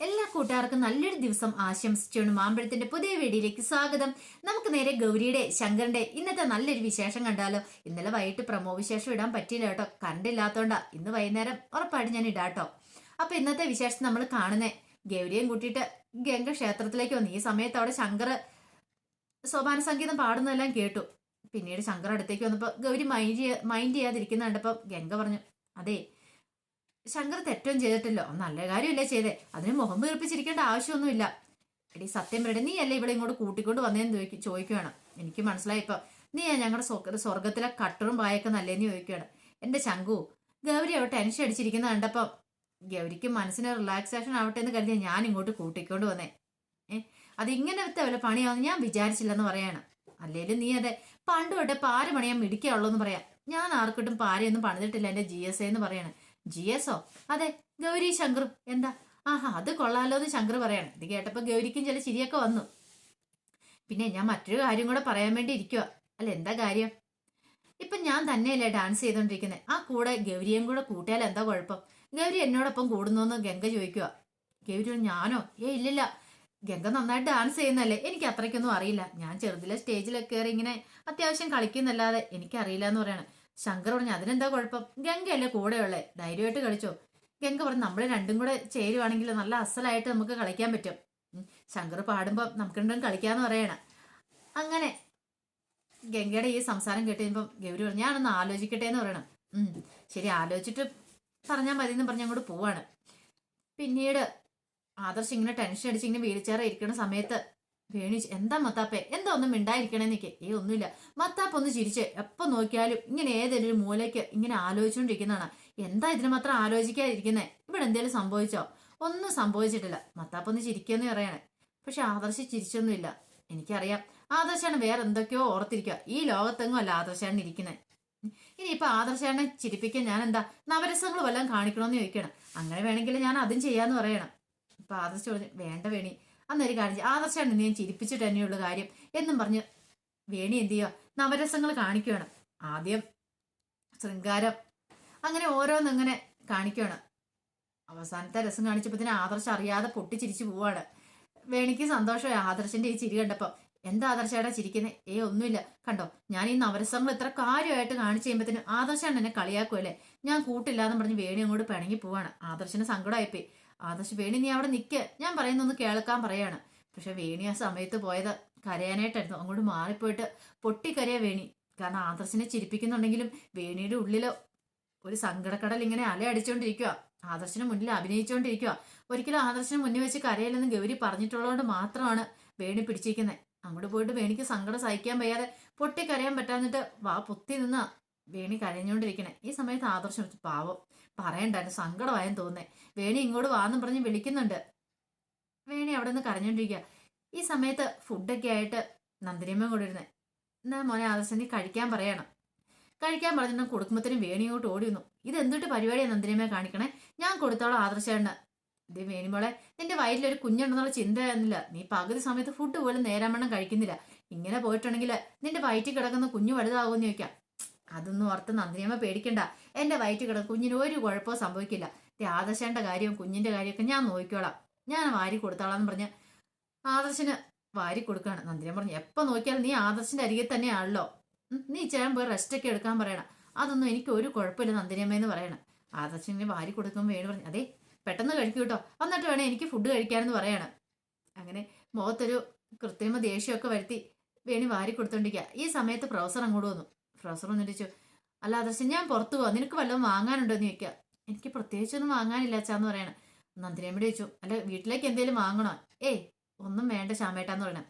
എല്ലാ കൂട്ടുകാർക്കും നല്ലൊരു ദിവസം ആശംസിച്ചുകൊണ്ട് മാമ്പഴത്തിന്റെ പുതിയ വീഡിയോയിലേക്ക് സ്വാഗതം. നമുക്ക് നേരെ ഗൗരിയുടെ ശങ്കറിന്റെ ഇന്നത്തെ നല്ലൊരു വിശേഷം കണ്ടാലോ? ഇന്നലെ വൈകിട്ട് പ്രമോ വിശേഷം ഇടാൻ പറ്റിയില്ല കേട്ടോ. കണ്ടില്ലാത്തോണ്ടാ ഇന്ന് വൈകുന്നേരം ഉറപ്പായിട്ട് ഞാൻ ഇടാട്ടോ അപ്പൊ ഇന്നത്തെ വിശേഷം നമ്മൾ കാണുന്നേ. ഗൗരിയും കൂട്ടിയിട്ട് ഗംഗ ക്ഷേത്രത്തിലേക്ക് വന്നു. ഈ സമയത്ത് അവിടെ ശങ്കർ സോപാന സംഗീതം പാടുന്നതെല്ലാം കേട്ടു. പിന്നീട് ശങ്കർ അടുത്തേക്ക് വന്നപ്പോൾ ഗൗരി മൈൻഡ് മൈൻഡ് ചെയ്യാതിരിക്കുന്ന കണ്ടപ്പോൾ ഗംഗ പറഞ്ഞു അതെ ശങ്കർ തെറ്റൊന്നും ചെയ്തിട്ടില്ലോ. നല്ല കാര്യമല്ലേ ചെയ്തേ. അതിന് മുഖം വീർപ്പിച്ചിരിക്കേണ്ട ആവശ്യമൊന്നുമില്ല. എടി സത്യം പറയട്ടെ നീ അല്ലേ ഇവിടെ ഇങ്ങോട്ട് കൂട്ടിക്കൊണ്ട് വന്നേന്ന് ചോദിക്കും ചോദിക്കുകയാണ്. എനിക്ക് മനസ്സിലായി ഇപ്പൊ. നീ ഞങ്ങളുടെ സ്വ- സ്വർഗത്തിലെ കട്ടറും പായൊക്കെ നല്ലേന്ന് ചോദിക്കുകയാണ്. എന്റെ ശങ്കു ഗൗരി അവിടെ ടെൻഷൻ അടിച്ചിരിക്കുന്ന കണ്ടപ്പം ഗൗരിക്ക് മനസ്സിന് റിലാക്സേഷൻ ആവട്ടെ എന്ന് കരുതിയ ഞാൻ ഇങ്ങോട്ട് കൂട്ടിക്കൊണ്ട് വന്നേ. ഏ അത് ഇങ്ങനത്തെ വല്ല പണിയാവുന്ന ഞാൻ വിചാരിച്ചില്ലെന്ന് പറയാണ്. അല്ലേലും നീ അതെ പണ്ട് തൊട്ടേ പാര പണിയാൻ മിടിക്കുള്ളൂ എന്ന് പറയാം. ഞാൻ ആർക്കിട്ടും പാരയൊന്നും പണിതിട്ടില്ല എന്റെ ജി എസ് എന്ന് പറയാണ്. ജി എസോ അതെ ഗൗരി ശങ്കറും. എന്താ? ആഹാ അത് കൊള്ളാലോ എന്ന് ശങ്കർ പറയാണ്. ഇത് കേട്ടപ്പോൾ ഗൗരിക്കും ചില ചിരിയൊക്കെ വന്നു. പിന്നെ ഞാൻ മറ്റൊരു കാര്യം കൂടെ പറയാൻ വേണ്ടി ഇരിക്കുക അല്ല എന്താ കാര്യം? ഇപ്പം ഞാൻ തന്നെയല്ലേ ഡാൻസ് ചെയ്തുകൊണ്ടിരിക്കുന്നത് ആ കൂടെ ഗൗരിയും കൂടെ കൂട്ടിയാൽ എന്താ കുഴപ്പം? ഗൗരി എന്നോടൊപ്പം കൂടുന്നോന്ന് ഗംഗ ചോദിക്കുക ഗൗരി ഞാനോ? ഏ ഇല്ലില്ല. ഗംഗ നന്നായിട്ട് ഡാൻസ് ചെയ്യുന്നല്ലേ എനിക്ക് അത്രയ്ക്കൊന്നും അറിയില്ല. ഞാൻ ചെറുതിലെ സ്റ്റേജിലൊക്കെ കയറി ഇങ്ങനെ അത്യാവശ്യം കളിക്കുന്നല്ലാതെ എനിക്കറിയില്ല എന്ന് പറയാണ്. ശങ്കർ പറഞ്ഞു അതിനെന്താ കുഴപ്പം? ഗംഗയല്ലേ കൂടെയുള്ളേ. ധൈര്യമായിട്ട് കളിച്ചോ. ഗംഗ പറഞ്ഞു നമ്മൾ രണ്ടും കൂടെ ചേരുവാണെങ്കിൽ നല്ല അസലായിട്ട് നമുക്ക് കളിക്കാൻ പറ്റും. ശങ്കർ പാടുമ്പോൾ നമുക്ക് രണ്ടും കളിക്കാന്ന് പറയണം. അങ്ങനെ ഗംഗയുടെ ഈ സംസാരം കേട്ട് ഗൗരി പറഞ്ഞു ഞാനൊന്ന് ആലോചിക്കട്ടെ എന്ന് പറയണം ശരി ആലോചിച്ചിട്ട് പറഞ്ഞാൽ മതി എന്ന് പറഞ്ഞ് അങ്ങോട്ട് പോവാണ്. പിന്നീട് ആദർശ് ഇങ്ങനെ ടെൻഷൻ അടിച്ച് ഇങ്ങനെ വീൽ ചെയർ ഇരിക്കുന്ന സമയത്ത് വേണു ചോ- എന്താ മത്താപ്പേ? എന്താ ഒന്നും മിണ്ടായിരിക്കണേ നിക്ക് ഏ ഒന്നുമില്ല. മത്താപ്പ് ഒന്ന് ചിരിച്ച് എപ്പൊ നോക്കിയാലും ഇങ്ങനെ ഒരു മൂലയ്ക്ക് ഇങ്ങനെ ആലോചിച്ചുകൊണ്ടിരിക്കുന്നതാണ് എന്താ ഇതിന് മാത്രം ആലോചിക്കാതിരിക്കുന്നത് ഇവിടെ എന്തേലും സംഭവിച്ചോ? ഒന്നും സംഭവിച്ചിട്ടില്ല. മത്താപ്പ് ഒന്ന് ചിരിക്കുമെന്ന് പറയണേ. പക്ഷെ ആദർശ് ചിരിച്ചൊന്നുമില്ല. എനിക്കറിയാം. ആദർശാണ് വേറെ എന്തൊക്കെയോ ഓർത്തിരിക്കുക. ഈ ലോകത്തെങ്ങും അല്ല ആദർശാണ് ഇരിക്കുന്നത് ഇനിയിപ്പൊ ആദർശാണ് ചിരിപ്പിക്കാൻ ഞാൻ എന്താ നവരസങ്ങൾ വല്ലതും കാണിക്കണമെന്ന് ചോദിക്കണം അങ്ങനെ വേണമെങ്കിൽ ഞാൻ അതും ചെയ്യാന്ന് പറയണം. ഇപ്പൊ ആദർശ് പറഞ്ഞു വേണ്ട വേണി. അന്നൊരു കാണിച്ചു ആദർശമാണ് നീ ചിരിപ്പിച്ചിട്ട് തന്നെയുള്ള കാര്യം. എന്നും പറഞ്ഞ് വേണി എന്ത് ചെയ്യുക നവരസങ്ങൾ കാണിക്കുകയാണ് ആദ്യം ശൃംഗാരം. അങ്ങനെ ഓരോന്നിങ്ങനെ കാണിക്കുകയാണ് അവസാനത്തെ രസം കാണിച്ചപ്പോ ആദർശം അറിയാതെ പൊട്ടിച്ചിരിച്ചു പോവാണ്. വേണിക്ക് സന്തോഷമായി ആദർശന്റെ ഈ ചിരി കണ്ടപ്പോ. എന്താ ആദർശയുടെ ചിരിക്കുന്നത് ഏ ഒന്നുമില്ല. കണ്ടോ? ഞാൻ ഈ നവരസങ്ങൾ ഇത്ര കാര്യമായിട്ട് കാണിച്ചു കഴിയുമ്പോഴത്തേനും ആദർശാണ് എന്നെ കളിയാക്കുമല്ലേ ഞാൻ കൂട്ടില്ല എന്ന് പറഞ്ഞ് വേണി അങ്ങോട്ട് പിണങ്ങി പോവാണ്. ആദർശന് സങ്കടമായിപ്പോയി. ആദർശ് വേണി നീ അവിടെ നിൽക്ക് ഞാൻ പറയുന്നൊന്ന് കേൾക്കാൻ പറയാണ്. പക്ഷെ വേണി ആ സമയത്ത് പോയത് കരയാനായിട്ടായിരുന്നു. അങ്ങോട്ട് മാറിപ്പോയിട്ട് പൊട്ടിക്കരയാ വേണി. കാരണം ആദർശിനെ ചിരിപ്പിക്കുന്നുണ്ടെങ്കിലും വേണിയുടെ ഉള്ളിലോ ഒരു സങ്കടക്കടൽ ഇങ്ങനെ അല അടിച്ചോണ്ടിരിക്കുക ആദർശന് മുന്നിൽ അഭിനയിച്ചുകൊണ്ടിരിക്കുക ഒരിക്കലും ആദർശിന് മുന്നിൽ വെച്ച് കരയില്ലെന്ന് ഗൗരി പറഞ്ഞിട്ടുള്ളതുകൊണ്ട് മാത്രമാണ് വേണി പിടിച്ചിരിക്കുന്നത് അങ്ങോട്ട് പോയിട്ട് വേണിക്ക് സങ്കടം സഹിക്കാൻ വയ്യാതെ പൊട്ടിക്കരയാൻ പറ്റാന്നിട്ട് വാ പൊത്തി നിന്ന. വേണി കരഞ്ഞുകൊണ്ടിരിക്കണേ. ഈ സമയത്ത് ആദർശം എടുത്ത് പാവം പറയണ്ടായിരുന്നു സങ്കടമായെന്ന് തോന്നേ വേണി ഇങ്ങോട്ട് വാന്നും പറഞ്ഞ് വിളിക്കുന്നുണ്ട്. വേണി അവിടെ നിന്ന് കരഞ്ഞോണ്ടിരിക്കുക ഈ സമയത്ത് ഫുഡൊക്കെ ആയിട്ട് നന്ദിനിയമ്മ കൂടെ ഇരുന്നേ എന്നാ മോനെ ആദർശം നീ കഴിക്കാൻ പറയണം. കഴിക്കാൻ പറഞ്ഞിട്ട് കൊടുക്കുമ്പോഴത്തേനും വേണി ഇങ്ങോട്ട് ഓടി വന്നു. ഇത് എന്തിട്ട് പരിപാടിയാണ് നന്ദിനിയമ്മയെ കാണിക്കണേ? ഞാൻ കൊടുത്തോളാം ആദർശേണ്ണ ഇത് വേണിമോളെ നിന്റെ വയറ്റിലൊരു കുഞ്ഞുണ്ടെന്നുള്ള ചിന്തയൊന്നുമില്ല. നീ പകുതി സമയത്ത് ഫുഡ് പോലും നേരാമണ്ണം കഴിക്കുന്നില്ല. ഇങ്ങനെ പോയിട്ടുണ്ടെങ്കിൽ നിന്റെ വയറ്റിൽ കിടക്കുന്ന കുഞ്ഞു വലുതാവുമെന്ന് ചോദിക്കാം. അതൊന്നും ഓർത്ത് നന്ദിനിയമ്മ പേടിക്കണ്ട. എന്റെ വയറ്റിൽ കിടക്കും കുഞ്ഞിന് ഒരു കുഴപ്പവും സംഭവിക്കില്ല. ദേ ആദർശന്റെ കാര്യവും കുഞ്ഞിന്റെ കാര്യമൊക്കെ ഞാൻ നോക്കിക്കോളാം. ഞാൻ വാരി കൊടുത്തോളാം എന്ന് പറഞ്ഞ് ആദർശന് വാരി കൊടുക്കുകയാണ്. നന്ദിനിയമ്മ പറഞ്ഞു എപ്പൊ നോക്കിയാലും നീ ആദർശന്റെ അരികെ തന്നെയാണല്ലോ. നീ ചേരാൻ പോയി റെസ്റ്റ് ഒക്കെ എടുക്കാൻ പറയണം. അതൊന്നും എനിക്ക് ഒരു കുഴപ്പമില്ല നന്ദിനിയമ്മ എന്ന് പറയണം. ആദർശന് വാരി കൊടുക്കുമ്പോൾ വേണു പറഞ്ഞു അതെ പെട്ടെന്ന് കഴിക്കൂ കേട്ടോ എന്നിട്ട് വേണേ എനിക്ക് ഫുഡ് കഴിക്കാനെന്ന് പറയണം. അങ്ങനെ മുഖത്തൊരു കൃത്രിമ ദേഷ്യമൊക്കെ വരുത്തി വേണി വാരി കൊടുത്തോണ്ടിരിക്കുക ഈ സമയത്ത് പ്രൊഫസർ അങ്ങോട്ട് വന്നു. പ്രൊഫസർ വന്നിട്ട് ചോദിച്ചു അല്ല ആദർശൻ ഞാൻ പുറത്തു പോവാ. നിനക്ക് വല്ലതും വാങ്ങാനുണ്ടോ? എന്ന് ചോദിക്കുക. എനിക്ക് പ്രത്യേകിച്ചൊന്നും വാങ്ങാനില്ല അച്ഛാന്ന് പറയണം. നന്ദിനിയമ്മ ചോദിച്ചു അല്ല വീട്ടിലേക്ക് എന്തെങ്കിലും വാങ്ങണോ? ഏയ് ഒന്നും വേണ്ട ശാമേട്ടാന്ന് പറയണം.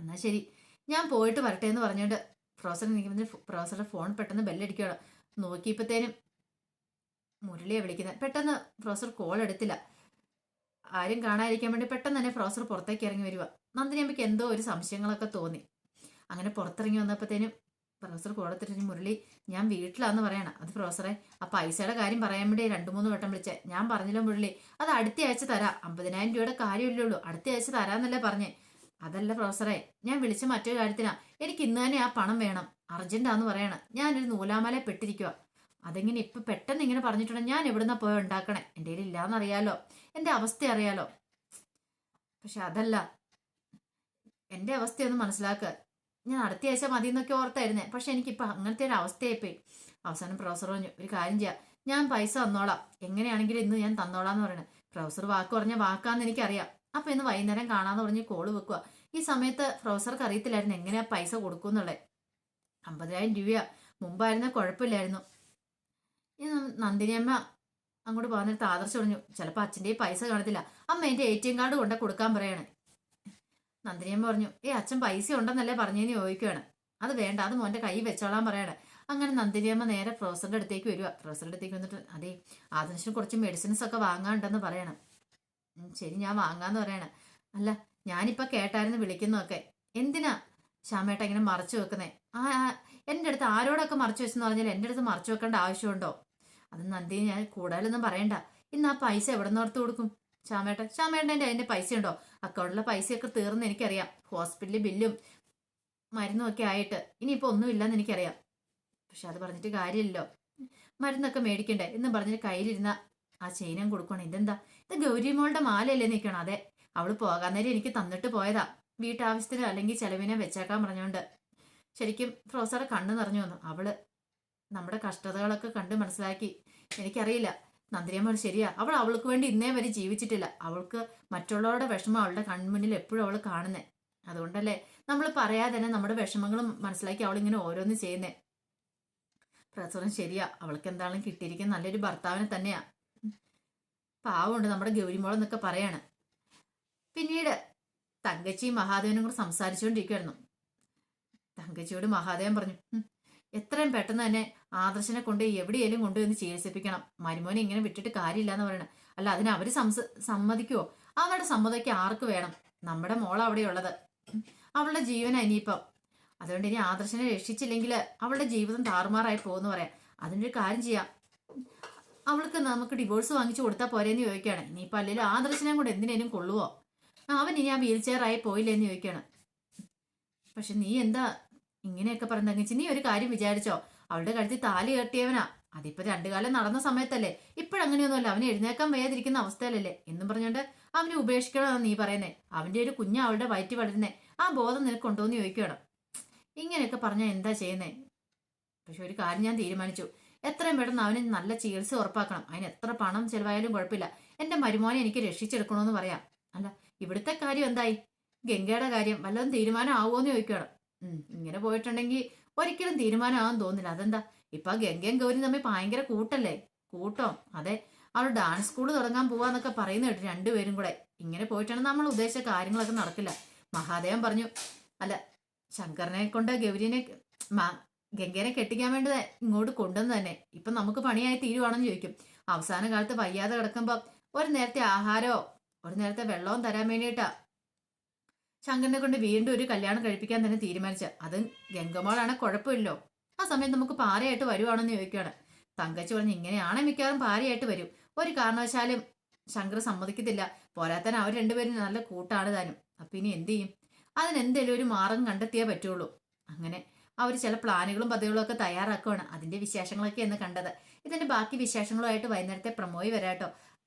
എന്നാ ശരി ഞാൻ പോയിട്ട് വരട്ടെ എന്ന് പറഞ്ഞുകൊണ്ട് പ്രൊഫസർ നിൽക്കുമ്പോൾ പ്രൊഫസറുടെ ഫോൺ പെട്ടെന്ന് ബെല്ലടിക്കുകയാണ്. നോക്കിയപ്പോഴത്തേനും മുരളിയെ വിളിക്കുന്നത്. പെട്ടെന്ന് പ്രൊഫസർ കോൾ എടുത്തില്ല. ആരും കാണാതിരിക്കാൻ വേണ്ടി പെട്ടെന്ന് തന്നെ പ്രൊഫസർ പുറത്തേക്ക് ഇറങ്ങി വരിക നന്ദിനി അമ്മയ്ക്ക് എന്തോ ഒരു സംശയങ്ങളൊക്കെ തോന്നി. അങ്ങനെ പുറത്തിറങ്ങി വന്നപ്പോഴത്തേനും പ്രൊഫസർ കോടത്തിരി മുരളി ഞാൻ വീട്ടിലാന്ന് പറയണം. അത് പ്രൊഫസറെ ആ പൈസയുടെ കാര്യം പറയാൻ വേണ്ടി രണ്ടു മൂന്ന് വട്ടം വിളിച്ചേ. ഞാൻ പറഞ്ഞില്ല മുരളി അത് അടുത്ത ആഴ്ച തരാം. അമ്പതിനായിരം രൂപയുടെ കാര്യമില്ലേ ഉള്ളൂ അടുത്ത ആഴ്ച തരാന്നല്ലേ പറഞ്ഞേ. അതല്ല പ്രൊഫസറെ ഞാൻ വിളിച്ച മറ്റൊരു കാര്യത്തിനാ. എനിക്ക് ഇന്ന് തന്നെ ആ പണം വേണം. അർജന്റാന്ന് പറയണം. ഞാനൊരു നൂലാമല പെട്ടിരിക്കുക അതെങ്ങനെ ഇപ്പൊ പെട്ടെന്ന് ഇങ്ങനെ പറഞ്ഞിട്ടുണ്ടെങ്കിൽ ഞാൻ എവിടുന്ന പോയി ഉണ്ടാക്കണേ? എന്റെ കയ്യിൽ ഇല്ലാന്നറിയാലോ. എന്റെ അവസ്ഥ അറിയാലോ. പക്ഷെ അതല്ല. എന്റെ അവസ്ഥയൊന്ന് മനസ്സിലാക്കുക ഞാൻ അടുത്ത ആഴ്ച മതി എന്നൊക്കെ ഓർത്തായിരുന്നേ. പക്ഷെ എനിക്കിപ്പോൾ അങ്ങനത്തെ ഒരു അവസ്ഥയായിപ്പോയി. അവസാനം പ്രൊഫസർ പറഞ്ഞു ഒരു കാര്യം ചെയ്യാം. ഞാൻ പൈസ തന്നോളാം. എങ്ങനെയാണെങ്കിലും ഇന്ന് ഞാൻ തന്നോളാം എന്ന് പറയണേ. പ്രൊഫസർ വാക്ക് പറഞ്ഞ വാക്കാന്ന് എനിക്കറിയാം. അപ്പൊ ഇന്ന് വൈകുന്നേരം കാണാന്ന് പറഞ്ഞ് കോൾ വെക്കുക ഈ സമയത്ത് പ്രൊഫസർക്ക് അറിയത്തില്ലായിരുന്നു എങ്ങനെയാ പൈസ കൊടുക്കുന്നുള്ളത് അമ്പതിനായിരം രൂപയാ. മുമ്പായിരുന്ന കുഴപ്പമില്ലായിരുന്നു. നന്ദിനിയമ്മ അങ്ങോട്ട് പോകുന്നിടത്ത് ആദർശ് പറഞ്ഞു ചിലപ്പോൾ അച്ഛന്റെ പൈസ കാണത്തില്ല. അമ്മ എന്റെ എ ടി എം കാർഡ് കൊണ്ടേ കൊടുക്കാൻ പറയാണ്. നന്ദിനിയമ്മ പറഞ്ഞു ഏ അച്ഛൻ പൈസ ഉണ്ടെന്നല്ലേ പറഞ്ഞേന്ന് ചോദിക്കുകയാണ് അത് വേണ്ട അത് മോന്റെ കൈ വെച്ചോളാൻ പറയാണ്. അങ്ങനെ നന്ദിനിയമ്മ നേരെ പ്രൊഫസറുടെ അടുത്തേക്ക് വരിക പ്രൊഫസറുടെ അടുത്തേക്ക് വന്നിട്ട് അതെ ആദർശന് കുറച്ച് മെഡിസിൻസ് ഒക്കെ വാങ്ങാണ്ടെന്ന് പറയണം. ശരി ഞാൻ വാങ്ങാന്ന് പറയണം. അല്ല ഞാനിപ്പോൾ കേട്ടായിരുന്നു വിളിക്കുന്നതൊക്കെ. എന്തിനാ ശ്യാമേട്ട ഇങ്ങനെ മറച്ചു വെക്കുന്നേ? ആ, എന്റെ അടുത്ത് ആരോടൊക്കെ മറച്ചു വെച്ചെന്ന് പറഞ്ഞാൽ എന്റെ അടുത്ത് മറച്ചു വെക്കേണ്ട ആവശ്യമുണ്ടോ? അത് നന്ദി ഞാൻ കൂടുതലൊന്നും പറയണ്ട. ഇന്ന് ആ പൈസ എവിടെ നിന്ന് ഓർത്ത് കൊടുക്കും? ശ്യാമേട്ട ശ്യാമേട്ടന്റെ അതിന്റെ പൈസ ഉണ്ടോ? അക്കൗണ്ടിലെ പൈസയൊക്കെ തീർന്ന് എനിക്കറിയാം. ഹോസ്പിറ്റലിൽ ബില്ലും മരുന്നും ഒക്കെ ആയിട്ട്. ഇനിയിപ്പോൾ ഒന്നുമില്ലെന്ന് എനിക്കറിയാം. പക്ഷെ അത് പറഞ്ഞിട്ട് കാര്യമില്ലല്ലോ. മരുന്നൊക്കെ മേടിക്കണ്ടേ? എന്ന് പറഞ്ഞിട്ട് കയ്യിലിരുന്ന ആ ചെയിനും കൊടുക്കണം ഇതെന്താ? ഇത് ഗൗരിമോളുടെ മാലയല്ലേ നിൽക്കണം അതെ. അവൾ പോകാൻ നേരം എനിക്ക് തന്നിട്ട് പോയതാ. വീട്ടാവശ്യത്തിന് അല്ലെങ്കിൽ ചെലവിനെ വെച്ചേക്കാൻ പറഞ്ഞോണ്ട്. ശരിക്കും ഫ്രോസാറെ കണ്ണു നിറഞ്ഞു വന്നു. അവൾ നമ്മുടെ കഷ്ടതകളൊക്കെ കണ്ട് മനസ്സിലാക്കി. എനിക്കറിയില്ല. നന്ദിനിയമ്മ ശരിയാ. അവൾ അവൾക്ക് വേണ്ടി ഇന്നേ വരെ ജീവിച്ചിട്ടില്ല. അവൾക്ക് മറ്റുള്ളവരുടെ വിഷമം അവളുടെ കൺമുന്നിൽ എപ്പോഴും അവൾ കാണുന്നേ. അതുകൊണ്ടല്ലേ നമ്മൾ പറയാതെ തന്നെ നമ്മുടെ വിഷമങ്ങളും മനസ്സിലാക്കി അവൾ ഇങ്ങനെ ഓരോന്ന് ചെയ്യുന്നേ. പ്രസവം ശരിയാ. അവൾക്ക് എന്താണെങ്കിലും കിട്ടിയിരിക്കുന്ന നല്ലൊരു ഭർത്താവിനെ തന്നെയാ. പാവമുണ്ട് നമ്മുടെ ഗൗരിമോളെന്നൊക്കെ പറയാണ്. പിന്നീട് തങ്കച്ചിയും മഹാദേവനും കൂടെ സംസാരിച്ചുകൊണ്ടിരിക്കുമായിരുന്നു തങ്കച്ചിയോട് മഹാദേവൻ പറഞ്ഞു "ഉം, എത്രയും പെട്ടെന്ന് തന്നെ ആദർശനെ കൊണ്ട് എവിടെയെങ്കിലും കൊണ്ടുവന്ന് ചികിത്സിപ്പിക്കണം. മരുമോനെ ഇങ്ങനെ വിട്ടിട്ട് കാര്യമില്ല എന്ന് പറയണം. അല്ല അതിന് അവർ സംസ സമ്മതിക്കുവോ? അവരുടെ സമ്മതമൊക്കെ ആർക്ക് വേണം? നമ്മുടെ മോൾ അവിടെയുള്ളത്. അവളുടെ ജീവൻ ഇനിയിപ്പം. അതുകൊണ്ട് ഇനി ആദർശനെ രക്ഷിച്ചില്ലെങ്കിൽ അവളുടെ ജീവിതം താറുമാറായി പോകുന്ന പറയാം. അതിന്റെ ഒരു കാര്യം ചെയ്യാം. അവൾക്ക് നമുക്ക് ഡിവോഴ്സ് വാങ്ങിച്ചു കൊടുത്താൽ പോരേന്ന് ചോദിക്കുകയാണ്. ഇനിയിപ്പോൾ അല്ലെങ്കിൽ ആദർശനെ കൂടെ എന്തിനേലും കൊള്ളുവോ? അവൻ ഇനി ആ വീൽ ചെയർ ആയി പോയില്ലേന്ന് ചോദിക്കുകയാണ്. പക്ഷെ നീ എന്താ ഇങ്ങനെയൊക്കെ പറഞ്ഞ തങ്ങച്ചി നീ ഒരു കാര്യം വിചാരിച്ചോ? അവളുടെ കഴുത്തിൽ താലി കെട്ടിയവനാ. അതിപ്പോ രണ്ടു കാലം നടന്ന സമയത്തല്ലേ? ഇപ്പോഴങ്ങനെയൊന്നുമല്ല അവന് എഴുന്നേക്കാൻ വയ്യാതിരിക്കുന്ന അവസ്ഥയിലല്ലേ? എന്നും പറഞ്ഞുകൊണ്ട് അവനെ ഉപേക്ഷിക്കണമെന്ന് നീ പറയുന്നേ. അവന്റെ ഒരു കുഞ്ഞ് അവളുടെ വയറ്റി വളരുന്നേ. ആ ബോധം നിനക്ക് ഉണ്ടോന്ന് ചോദിക്കണം. ഇങ്ങനെയൊക്കെ പറഞ്ഞാൽ എന്താ ചെയ്യുന്നേ? പക്ഷെ ഒരു കാര്യം ഞാൻ തീരുമാനിച്ചു. എത്രയും പെട്ടെന്ന് അവന് നല്ല ചികിത്സ ഉറപ്പാക്കണം. അതിന് എത്ര പണം ചെലവായാലും കുഴപ്പമില്ല. എന്റെ മരുമോനെ എനിക്ക് രക്ഷിച്ചെടുക്കണമെന്ന് പറയാം. അല്ല ഇവിടുത്തെ കാര്യം എന്തായി? ഗംഗയുടെ കാര്യം വല്ലതും തീരുമാനം ആവുമോന്ന് ചോദിക്കണം. ഉം, ഇങ്ങനെ പോയിട്ടുണ്ടെങ്കിൽ ഒരിക്കലും തീരുമാനമാകാൻ തോന്നില്ല. അതെന്താ? ഇപ്പൊ ഗംഗയും ഗൗരി തമ്മിൽ ഭയങ്കര കൂട്ടല്ലേ? കൂട്ടോ. അതെ അവൾ ഡാൻസ് സ്കൂൾ തുടങ്ങാൻ പോവാന്നൊക്കെ പറയുന്ന കേട്ടു രണ്ടുപേരും കൂടെ ഇങ്ങനെ പോയിട്ടാണ് നമ്മൾ ഉദ്ദേശിച്ച കാര്യങ്ങളൊക്കെ നടക്കില്ല. മഹാദേവൻ പറഞ്ഞു അല്ല ശങ്കറിനെ കൊണ്ട് ഗൗരിനെ ഗംഗേനെ കെട്ടിക്കാൻ വേണ്ടി ഇങ്ങോട്ട് കൊണ്ടുവന്ന് തന്നെ. ഇപ്പൊ നമുക്ക് പണിയായി തീരുവാണെന്ന് ചോദിക്കും. അവസാന കാലത്ത് വയ്യാതെ കിടക്കുമ്പോ ഒരു നേരത്തെ ആഹാരോ ഒരു നേരത്തെ വെള്ളവും തരാൻ വേണ്ടിയിട്ടാ ശങ്കരനെ കൊണ്ട് വീണ്ടും ഒരു കല്യാണം കഴിപ്പിക്കാൻ തന്നെ തീരുമാനിച്ച. അത് ഗംഗമോളാണ് കുഴപ്പമില്ലോ. ആ സമയത്ത് നമുക്ക് പാരയായിട്ട് വരുവാണെന്ന് ചോദിക്കുകയാണ്. തങ്കച്ചി പറഞ്ഞ് ഇങ്ങനെയാണ് മിക്കവാറും പാരയായിട്ട് വരും. ഒരു കാരണവശാലും ശങ്കർ സമ്മതിക്കത്തില്ല. പോരാത്തന അവർ രണ്ടുപേരും നല്ല കൂട്ടാണ് താനും. അപ്പൊ ഇനി എന്ത് ചെയ്യും? അതിനെന്തേലും ഒരു മാർഗം കണ്ടെത്തിയേ പറ്റുള്ളൂ. അങ്ങനെ അവർ ചില പ്ലാനുകളും പദ്ധതികളും ഒക്കെ തയ്യാറാക്കുകയാണ് അതിന്റെ വിശേഷങ്ങളൊക്കെ എന്ന് കണ്ടത്. ഇതിന്റെ ബാക്കി വിശേഷങ്ങളുമായിട്ട് വൈകുന്നേരത്തെ പ്രമോയി വരാട്ടോ